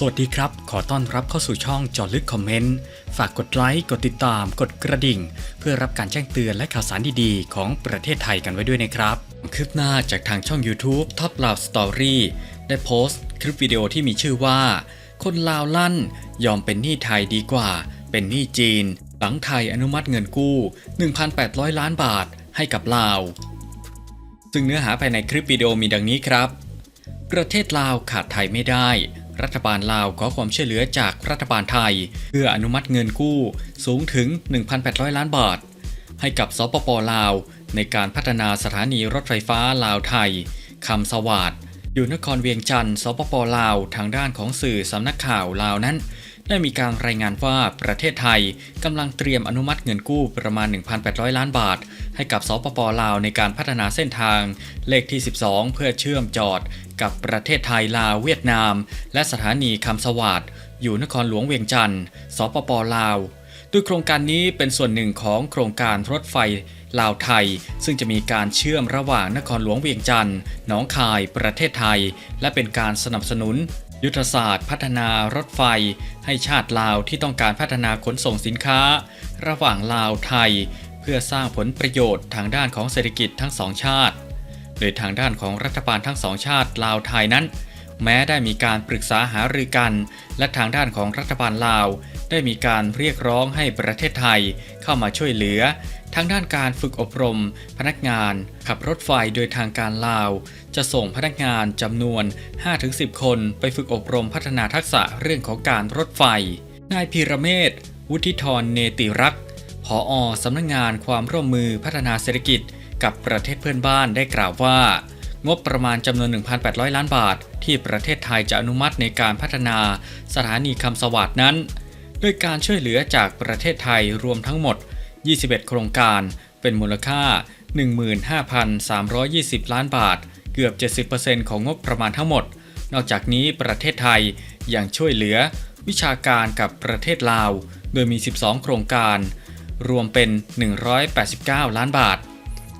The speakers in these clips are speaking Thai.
สวัสดีครับ ขอต้อนรับเข้าสู่ช่องจอลึกคอมเมนต์ ฝากกดไลค์ กดติดตาม กดกระดิ่ง เพื่อรับการแจ้งเตือนและข่าวสารดีๆ ของประเทศไทยกันไว้ด้วยนะครับคืบหน้าจากทางช่อง YouTube Top Love Story ได้โพสต์คลิปวิดีโอที่มีชื่อว่า คนลาวลั่น ยอมเป็นหนี้ไทยดีกว่า เป็นหนี้จีน หลังไทยอนุมัติเงินกู้ 1,800 ล้านบาทให้กับลาว ซึ่งเนื้อหาภายในคลิปวิดีโอมีดังนี้ครับ ประเทศลาวขาดไทยไม่ได้ รัฐบาลลาวขอความช่วยเหลือจากรัฐบาลไทย เพื่ออนุมัติเงินกู้สูงถึง 1,800 ล้านบาท ให้กับสปปลาว ในการพัฒนาสถานีรถไฟฟ้าลาวไทยคำสวัสดอยู่นครเวียงจันทร์สปปลาว ทางด้านของสื่อสำนักข่าวลาวนั้น ได้มีการรายงานว่าประเทศไทยกำลังเตรียมอนุมัติเงินกู้ประมาณ 1,800 ล้านบาท ให้กับสปปลาวในการพัฒนาเส้นทางเลขที่ 12 เพื่อเชื่อมจอดกับประเทศไทยลาวเวียดนาม และสถานีคำสวัสดอยู่นครหลวงเวียงจันทร์สปปลาวโดยโครงการนี้เป็นส่วนหนึ่งของโครงการรถไฟลาวไทย ซึ่งจะมีการเชื่อมระหว่างนครหลวงเวียงจันทร์หนองคาย ประเทศไทย และเป็นการสนับสนุน ยุทธศาสตร์ พัฒนารถไฟ ให้ชาติลาวที่ต้องการพัฒนาขนส่งสินค้า ระหว่างลาวไทย พื่อสร้างผลประโยชน์ทางด้านของเศรษฐกิจทั้งสองชาติ โดยทางด้านของรัฐบาลทั้งสองชาติลาวไทยนั้น แม้ได้มีการปรึกษาหารือกัน และทางด้านของรัฐบาลลาว ได้มีการเรียกร้องให้ประเทศไทยเข้ามาช่วยเหลือ ทางด้านการฝึกอบรม พนักงาน ขับรถไฟโดยทางการลาว จะส่งพนักงานจำนวน 5-10 คนไปฝึกอบรมพัฒนาทักษะเรื่องของการรถไฟนายพีระเมศวุฒิธรเนติรักษ ผออสำนักงงานความร่วมมือพัฒนาเศรษฐกิจกับประเทศเพื่อนบ้านได้กล่าวว่า งบประมาณจำนวน 1,800 ล้านบาท ที่ประเทศไทยจะอนุมัติในการพัฒนาสถานีคำสวัสดนั้นโดยการช่วยเหลือจากประเทศไทยรวมทั้งหมด 21 โครงการ เป็นมูลค่า 15,320 ล้านบาท เกือบ 70%ของงบประมาณทั้งหมด นอกจากนี้ประเทศไทยยังช่วยเหลือวิชาการกับประเทศลาว โดยมี 12 โครงการ รวมเป็น 189 ล้านบาท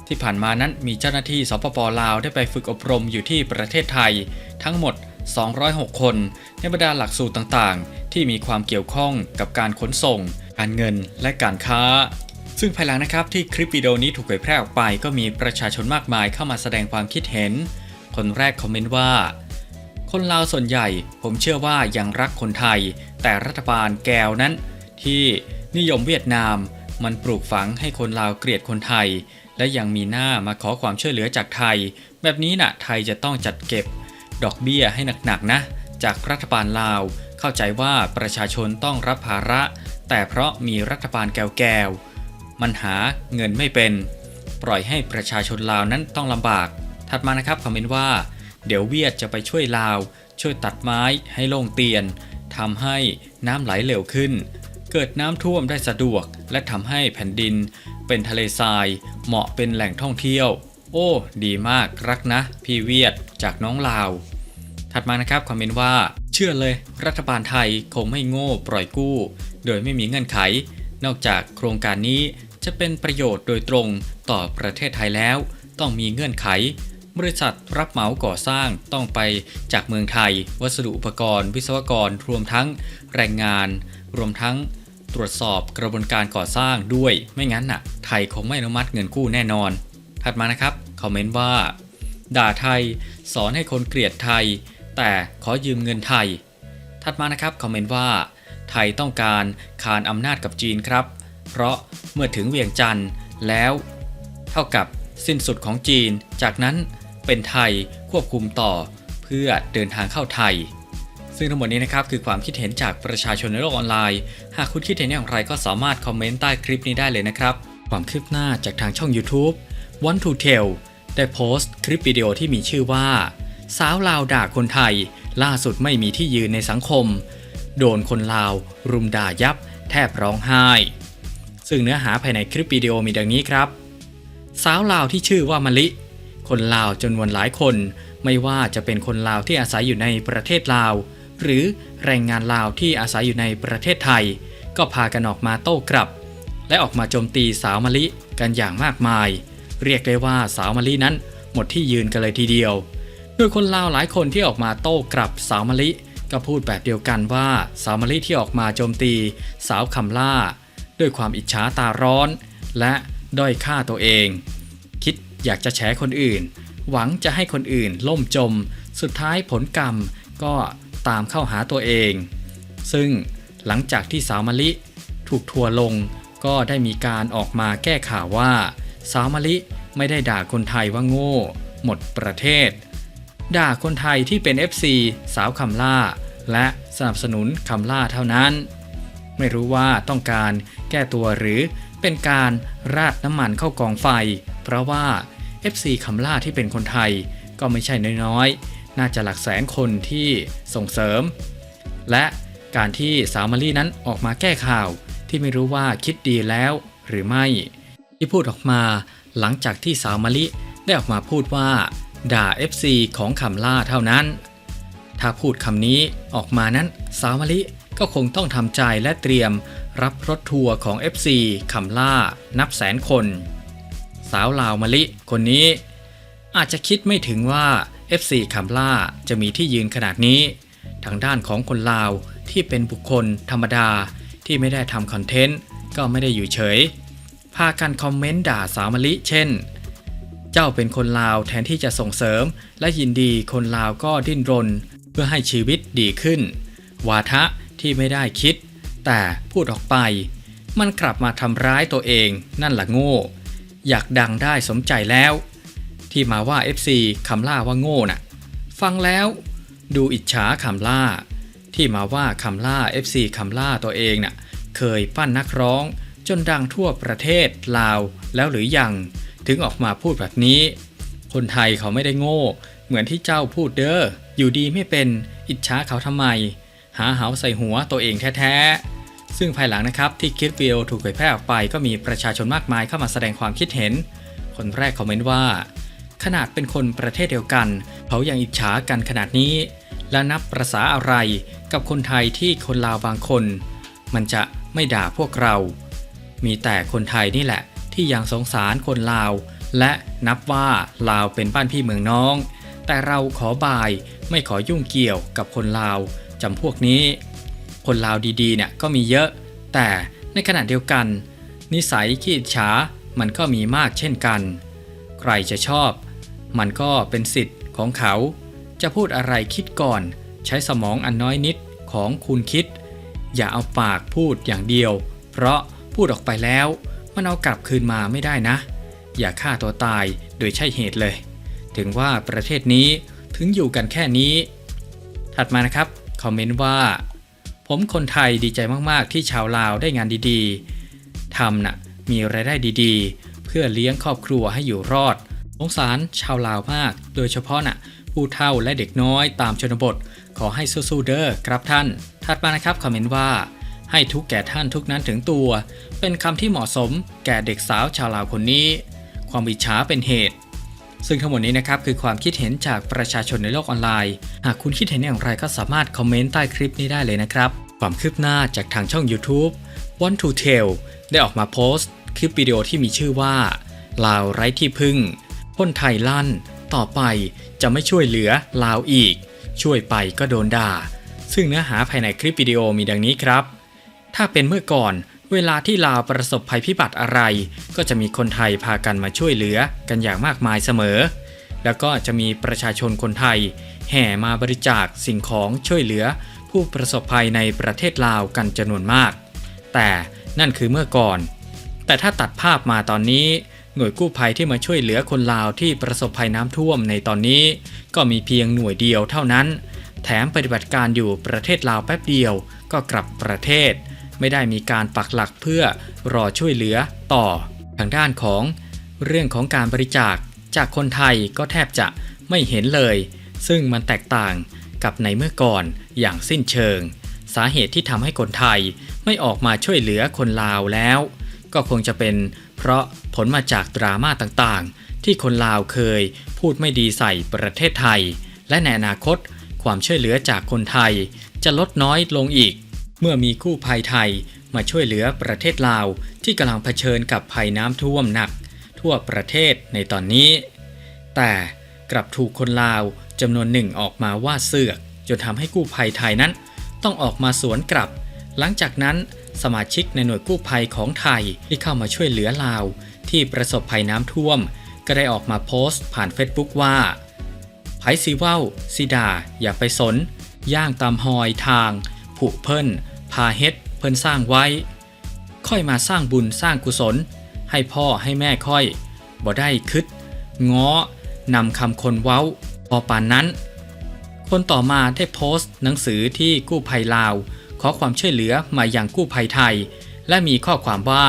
ที่ผ่านมานั้นมีเจ้าหน้าที่สปปลาวได้ไปฝึกอบรมอยู่ที่ประเทศไทย ทั้งหมด 206 คน ในบรรดาหลักสูตรต่างๆ ที่มีความเกี่ยวข้องกับการขนส่ง การเงินและการค้า ซึ่งภายหลังนะครับที่คลิปวิดีโอนี้ถูกเผยแพร่ออกไป ก็มีประชาชนมากมายเข้ามาแสดงความคิดเห็น คนแรกคอมเมนต์ว่าคนลาวส่วนใหญ่ผมเชื่อว่ายังรักคนไทย แต่รัฐบาลแกวนั้น ที่นิยมเวียดนาม มันปลูกฝังให้คนลาวเกลียดคนไทย และยังมีหน้ามาขอความช่วยเหลือจากไทย แบบนี้น่ะไทยจะต้องจัดเก็บ ดอกเบี้ยให้หนักๆนะ จากรัฐบาลลาว เข้าใจว่าประชาชนต้องรับภาระ แต่เพราะมีรัฐบาลแกวๆมันหาเงินไม่เป็น ปล่อยให้ประชาชนลาวนั้นต้องลำบาก ถัดมานะครับคอมเมนต์ว่า เดี๋ยวเวียดจะไปช่วยลาว ช่วยตัดไม้ให้โล่งเตียนทำให้น้ำไหลเร็วขึ้น เกิดน้ำท่วมได้สะดวก และทำให้แผ่นดิน เป็นทะเลทราย เหมาะเป็นแหล่งท่องเที่ยว โอ้ ดีมากรักนะ พี่เวียดจากน้องลาว ถัดมานะครับคอมเมนต์ว่า เชื่อเลย รัฐบาลไทยคงไม่โง่ปล่อยกู้ โดยไม่มีเงื่อนไข นอกจากโครงการนี้จะเป็นประโยชน์โดยตรงต่อประเทศไทยแล้ว ต้องมีเงื่อนไข บริษัทรับเหมาก่อสร้างต้องไปจากเมืองไทย วัสดุอุปกรณ์ วิศวกรรวมทั้งแรงงาน รวมทั้งตรวจสอบกระบวนการก่อสร้างด้วยไม่งั้นน่ะ ไทยคงไม่อนุมัติเงินกู้แน่นอน ถัดมานะครับคอมเมนต์ว่า ด่าไทยสอนให้คนเกลียดไทย แต่ขอยืมเงินไทย ถัดมานะครับคอมเมนต์ว่า ไทยต้องการคานอำนาจกับจีนครับ เพราะเมื่อถึงเวียงจันทร์แล้ว เท่ากับสิ้นสุดของจีน จากนั้นเป็นไทยควบคุมต่อเพื่อเดินทางเข้าไทย ซึ่งทั้งหมดนี้นะครับคือความคิดเห็นจากประชาชนในโลกออนไลน์ หากคุณคิดเห็นอย่างไรก็สามารถคอมเมนต์ใต้คลิปนี้ได้เลยนะครับ ความคืบหน้าจากทางช่อง YouTube Want to Tell ได้โพสต์คลิปวิดีโอที่มีชื่อว่า สาวลาวด่าคนไทย ล่าสุดไม่มีที่ยืนในสังคม โดนคนลาว รุมด่ายับ แทบร้องไห้ ซึ่งเนื้อหาภายในคลิปวิดีโอมีดังนี้ครับ สาวลาวที่ชื่อว่ามะลิ คนลาวจำนวนหลายคน ไม่ว่าจะเป็นคนลาวที่อาศัยอยู่ในประเทศลาว หรือแรงงานลาวที่อาศัยอยู่ในประเทศไทย ก็พากันออกมาโต้กลับ และออกมาโจมตีสาวมะลิกันอย่างมากมาย เรียกได้ว่าสาวมะลินั้นหมดที่ยืนกันเลยทีเดียว โดยคนลาวหลายคนที่ออกมาโต้กลับสาวมะลิก็พูดแบบเดียวกันว่าสาวมะลิที่ออกมาโจมตี สาวคำล่า ด้วยความอิจฉาตาร้อน และด้อยค่าตัวเอง คิดอยากจะแฉคนอื่น หวังจะให้คนอื่นล่มจม สุดท้ายผลกรรมก็ ตามเข้าหาตัวเอง ซึ่งหลังจากที่สาวมะลิถูกทัวลงก็ได้มีการออกมาแก้ข่าวว่า สาวมะลิไม่ได้ด่าคนไทยว่าโง่ หมดประเทศ ด่าคนไทยที่เป็น FC สาวคำล่า และสนับสนุนคำล่าเท่านั้น ไม่รู้ว่าต้องการแก้ตัวหรือเป็นการราดน้ำมันเข้ากองไฟ เพราะว่า FC คำล่าที่เป็นคนไทยก็ไม่ใช่น้อยๆ น่าจะหลักแสนคนที่ส่งเสริม และการที่สาวมารีนั้นออกมาแก้ข่าวที่ไม่รู้ว่าคิดดีแล้วหรือไม่ ที่พูดออกมาหลังจากที่สาวมารีได้ออกมาพูดว่า ด่า FC ของคำล่าเท่านั้น ถ้าพูดคำนี้ออกมานั้นสาวมะลิก็คงต้องทำใจและเตรียมรับรถทัวร์ของ FC คำล่านับแสนคน สาวลาวมะลิคนนี้ อาจจะคิดไม่ถึงว่า FC คำล่าจะมีที่ยืนขนาดนี้ ทางด้านของคนลาวที่เป็นบุคคลธรรมดาที่ไม่ได้ทำคอนเทนต์ก็ไม่ได้อยู่เฉย พากันคอมเมนต์ด่าสาวมะลิเช่น เจ้าเป็นคนลาวแทนที่จะส่งเสริม และยินดีคนลาวก็ดิ้นรน เพื่อให้ชีวิตดีขึ้น วาทะที่ไม่ได้คิด แต่พูดออกไป มันกลับมาทำร้ายตัวเองนั่นละโง่ อยากดังได้สมใจแล้ว ที่มาว่า FC คำล่าว่าโง่น่ะ ฟังแล้วดูอิจฉาคำล่า ที่มาว่าคำล่า FC คำล่าตัวเองน่ะ เคยปั้นนักร้อง จนดังทั่วประเทศลาวแล้วหรือยัง ถึงออกมาพูดแบบนี้ คนไทยเขาไม่ได้โง่ เหมือนที่เจ้าพูดเด้ออยู่ดีไม่เป็นอิจฉาเขาทำไม หาเหาใส่หัวตัวเองแท้ๆ ซึ่งภายหลังนะครับที่คลิปวิดีโอถูกเผยแพร่ออกไป ก็มีประชาชนมากมายเข้ามาแสดงความคิดเห็น คนแรกคอมเมนต์ว่า ขนาดเป็นคนประเทศเดียวกัน เขายังอิจฉากันขนาดนี้ และนับประษาอะไรกับคนไทยที่คนลาวบางคน มันจะไม่ด่าพวกเรา มีแต่คนไทยนี่แหละ ที่ยังสงสารคนลาว และนับว่าลาวเป็นบ้านพี่เมืองน้อง แต่เราขอบายไม่ขอยุ่งเกี่ยวกับคนลาวจำพวกนี้ คนลาวดีๆเนี่ยก็มีเยอะ แต่ในขณะเดียวกัน นิสัยขี้อิจฉามันก็มีมากเช่นกัน ใครจะชอบ มันก็เป็นสิทธิ์ของเขา จะพูดอะไรคิดก่อน ใช้สมองอันน้อยนิดของคุณคิด อย่าเอาปากพูดอย่างเดียว เพราะพูดออกไปแล้ว มันเอากลับคืนมาไม่ได้นะ อย่าฆ่าตัวตายโดยใช่เหตุเลย ถึงว่าประเทศนี้ถึงอยู่กันแค่นี้ ถัดมานะครับคอมเมนต์ว่า ผมคนไทยดีใจมากๆ ที่ชาวลาวได้งานดีๆทำน่ะมีรายได้ดีๆ เพื่อเลี้ยงครอบครัวให้อยู่รอด สงสารชาวลาวมาก โดยเฉพาะน่ะผู้เฒ่าและเด็กน้อยตามชนบท ขอให้สู้ๆเด้อครับท่าน ถัดมานะครับคอมเมนต์ว่า ให้ทุกแก่ท่านทุกนั้นถึงตัว เป็นคำที่เหมาะสมแก่เด็กสาวชาวลาวคนนี้ ความอิจฉาเป็นเหตุ ซึ่งทั้งหมดนี้นะครับคือความคิดเห็นจากประชาชนในโลกออนไลน์ หากคุณคิดเห็นอย่างไรก็สามารถคอมเมนต์ใต้คลิปนี้ได้เลยนะครับ ความคืบหน้าจากทางช่อง YouTube Want to Tell ได้ออกมาโพสต์คลิปวิดีโอที่มีชื่อว่าลาวไร้ที่พึ่ง คนไทยลั่น ต่อไปจะไม่ช่วยเหลือลาวอีก ช่วยไปก็โดนด่า ซึ่งเนื้อหาภายในคลิปวิดีโอมีดังนี้ครับ ถ้าเป็นเมื่อก่อน เวลาที่ลาวประสบภัยพิบัติอะไร ก็จะมีคนไทยพากันมาช่วยเหลือกันอย่างมากมายเสมอ แล้วก็จะมีประชาชนคนไทย แห่มาบริจาคสิ่งของช่วยเหลือ ผู้ประสบภัยในประเทศลาวกันจำนวนมาก แต่นั่นคือเมื่อก่อน แต่ถ้าตัดภาพมาตอนนี้ หน่วยกู้ภัยที่มาช่วยเหลือคนลาวที่ประสบภัยน้ำท่วมในตอนนี้ ก็มีเพียงหน่วยเดียวเท่านั้น แถมปฏิบัติการอยู่ประเทศลาวแป๊บเดียวก็กลับประเทศ ไม่ได้มีการปักหลักเพื่อรอช่วยเหลือต่อ ทางด้านของ เรื่องของการบริจาคจากคนไทยก็แทบจะไม่เห็นเลย ซึ่งมันแตกต่างกับในเมื่อก่อนอย่างสิ้นเชิง สาเหตุที่ทำให้คนไทยไม่ออกมาช่วยเหลือคนลาวแล้ว ก็คงจะเป็น เพราะผลมาจากดราม่าต่างๆ ที่คนลาวเคยพูดไม่ดีใส่ประเทศไทย และในอนาคตความช่วยเหลือจากคนไทย จะลดน้อยลงอีก เมื่อมีกู้ภัยไทยมาช่วยเหลือประเทศลาวที่กำลังเผชิญกับภัยน้ำท่วมหนัก ทั่วประเทศในตอนนี้ แต่กลับถูกคนลาวจำนวนหนึ่งออกมาว่าเสือก จนทำให้กู้ภัยไทยนั้น ต้องออกมาสวนกลับ หลังจากนั้น สมาชิกในหน่วยกู้ภัยของไทยที่เข้ามาช่วยเหลือลาว ที่ประสบภัยน้ำท่วม ก็ได้ออกมาโพสต์ผ่านเฟซบุ๊กว่าไผสีว้าสีดา อย่าไปสน ย่างตามหอยทาง ผุเพิ่น พาเฮ็ด เพิ่นสร้างไว้ ค่อยมาสร้างบุญสร้างกุศล ให้พ่อให้แม่ค่อยบ่ได้คึดง้อนำคำคนเว้าพอปานนั้น คนต่อมาได้โพสต์หนังสือที่กู้ภัยลาว ขอความช่วยเหลือมาอย่างกู้ภัยไทย และมีข้อความว่า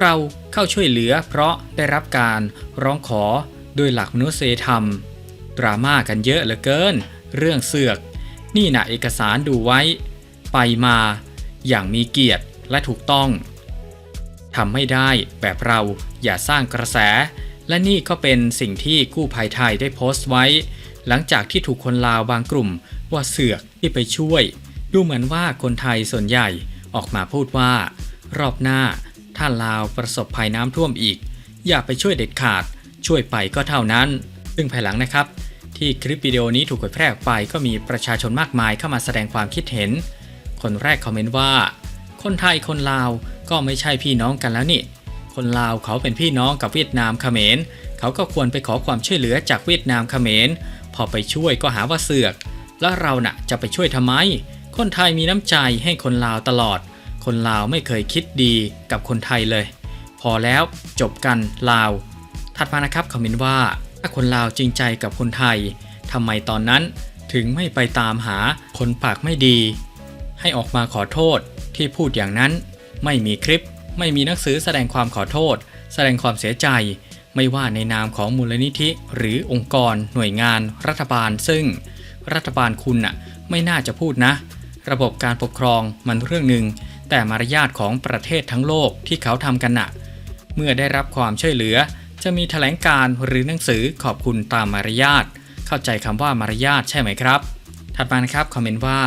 เราเข้าช่วยเหลือเพราะได้รับการร้องขอโดยหลักมนุษยธรรม ดราม่ากันเยอะเหลือเกิน เรื่องเสือก นี่นะเอกสารดูไว้ ไปมาอย่างมีเกียรติและถูกต้องทำไม่ได้แบบเราอย่าสร้างกระแส และนี่ก็เป็นสิ่งที่กู้ภัยไทยได้โพสต์ไว้ หลังจากที่ถูกคนลาวบางกลุ่มว่าเสือกที่ไปช่วย ดูเหมือนว่าคนไทยส่วนใหญ่ออกมาพูดว่า รอบหน้า ถ้าลาวประสบภัยน้ำท่วมอีก อย่าไปช่วยเด็ดขาด ช่วยไปก็เท่านั้น ซึ่งภายหลังนะครับ ที่คลิปวิดีโอนี้ถูกเผยแพร่ออกไปก็มีประชาชนมากมายเข้ามาแสดงความคิดเห็น คนแรกคอมเมนต์ว่า คนไทยคนลาวก็ไม่ใช่พี่น้องกันแล้วนี่ คนลาวเขาเป็นพี่น้องกับเวียดนามเขมร เขาก็ควรไปขอความช่วยเหลือจากเวียดนามเขมร พอไปช่วยก็หาว่าเสือก แล้วเราน่ะจะไปช่วยทำไม คนไทยมีน้ำใจให้คนลาวตลอด คนลาวไม่เคยคิดดีกับคนไทยเลย พอแล้วจบกันลาว ถัดมานะครับคอมเมนต์ว่าถ้าคนลาวจริงใจกับคนไทยทำไมตอนนั้นถึงไม่ไปตามหาคนปากไม่ดี ให้ออกมาขอโทษที่พูดอย่างนั้น ไม่มีคลิป ไม่มีหนังสือแสดงความขอโทษ แสดงความเสียใจ ไม่ว่าในนามของมูลนิธิ หรือองค์กร หน่วยงาน รัฐบาล ซึ่ง รัฐบาลคุณน่ะไม่น่าจะพูดนะ ระบบการปกครองมันเรื่องหนึ่ง แต่มารยาทของประเทศทั้งโลกที่เขาทำกันน่ะเมื่อได้รับความช่วยเหลือ จะมีแถลงการ์หรือหนังสือขอบคุณตามมารยาท เข้าใจคำว่ามารยาทใช่ไหมครับ ถัดมานะครับคอมเมนต์ว่า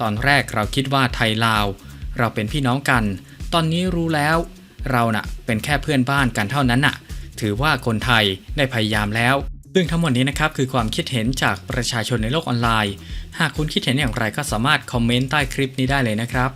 ตอนแรกเราคิดว่าไทยลาว เราเป็นพี่น้องกัน ตอนนี้รู้แล้ว เราน่ะเป็นแค่เพื่อนบ้านกันเท่านั้นน่ะ ถือว่าคนไทยได้พยายามแล้ว ซึ่งทั้งหมดนี้นะครับคือความคิดเห็นจากประชาชนในโลกออนไลน์ หากคุณคิดเห็นอย่างไรก็สามารถคอมเมนต์ใต้คลิปนี้ได้เลยนะครับ